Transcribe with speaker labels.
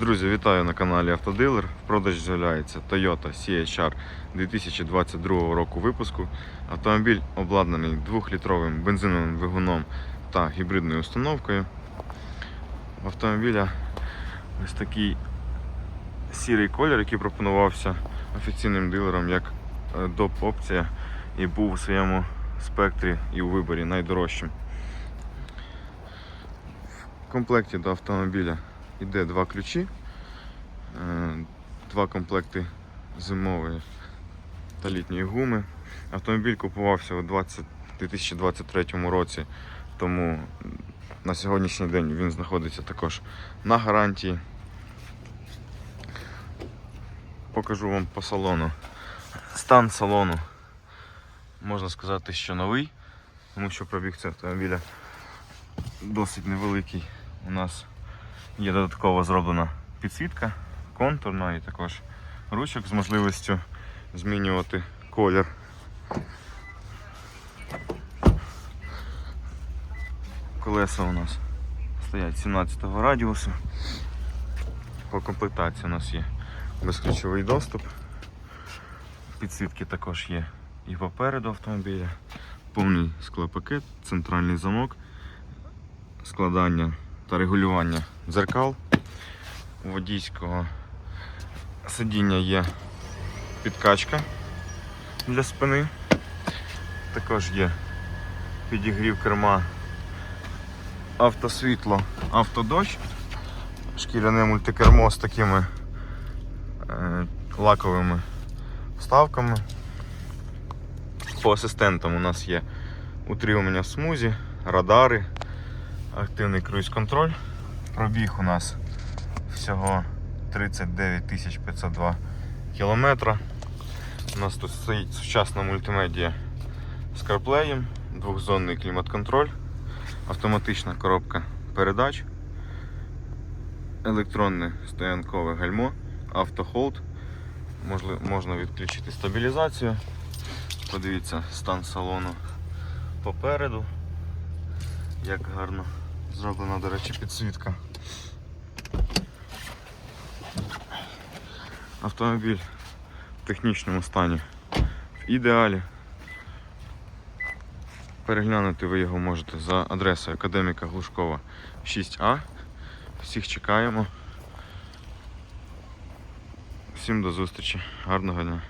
Speaker 1: Друзі, вітаю на каналі Автодилер. В продажі з'являється Toyota CHR 2022 року випуску. Автомобіль обладнаний 2-літровим бензиновим двигуном та гібридною установкою. В автомобіля ось такий сірий колір, який пропонувався офіційним дилером як е, доп. опція і був у своєму спектрі і у виборі найдорожчим. В комплекті до автомобіля йде два ключі, е, два комплекти зимової та літньої гуми. Автомобіль купувався у 20 2023 році, тому на сьогоднішній день він знаходиться також на гарантії. Покажу вам по салону. Стан салону можна сказати, що новий, тому що пробіг цього автомобіля досить невеликий. У нас є додатково зроблена підсвітка контурна і також ручок з можливістю змінювати колір. Колеса у нас стоять 17 го радіусу. По комплектації у нас є безключовий доступ. Підсвітки також є і попереду автомобіля. Повний склопакет, центральний замок, складання та регулювання дзеркал. Водійського сидіння є підкачка для спини. Також є підігрів керма, автосвітло, автодощ, шкіряне мультикермо з такими е, лаковими вставками. По асистентам у нас є утримання в смузі, радари, активний круїз-контроль. Пробіг у нас всього 39 502 кілометра. У нас тут стоїть сучасна мультимедія з CarPlay, двохзонний клімат-контроль, автоматична коробка передач, електронне стоянкове гальмо, автохолд. Можна відключити стабілізацію. Подивіться стан салону попереду. Як гарно зроблена, до речі, підсвітка. Автомобіль в технічному стані в ідеалі. Переглянути ви його можете за адресою Академіка Глушкова 6А. Всіх чекаємо. Всім до зустрічі. Гарного дня.